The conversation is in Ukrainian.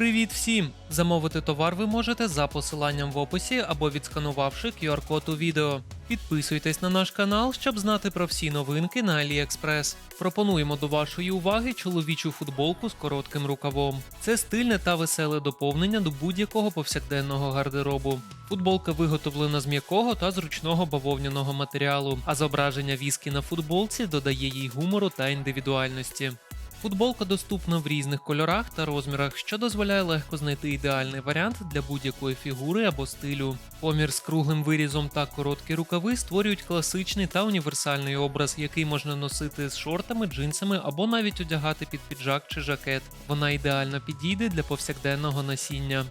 Привіт всім! Замовити товар ви можете за посиланням в описі або відсканувавши QR-код у відео. Підписуйтесь на наш канал, щоб знати про всі новинки на AliExpress. Пропонуємо до вашої уваги чоловічу футболку з коротким рукавом. Це стильне та веселе доповнення до будь-якого повсякденного гардеробу. Футболка виготовлена з м'якого та зручного бавовняного матеріалу, а зображення віскі на футболці додає їй гумору та індивідуальності. Футболка доступна в різних кольорах та розмірах, що дозволяє легко знайти ідеальний варіант для будь-якої фігури або стилю. Помір з круглим вирізом та короткі рукави створюють класичний та універсальний образ, який можна носити з шортами, джинсами або навіть одягати під піджак чи жакет. Вона ідеально підійде для повсякденного носіння.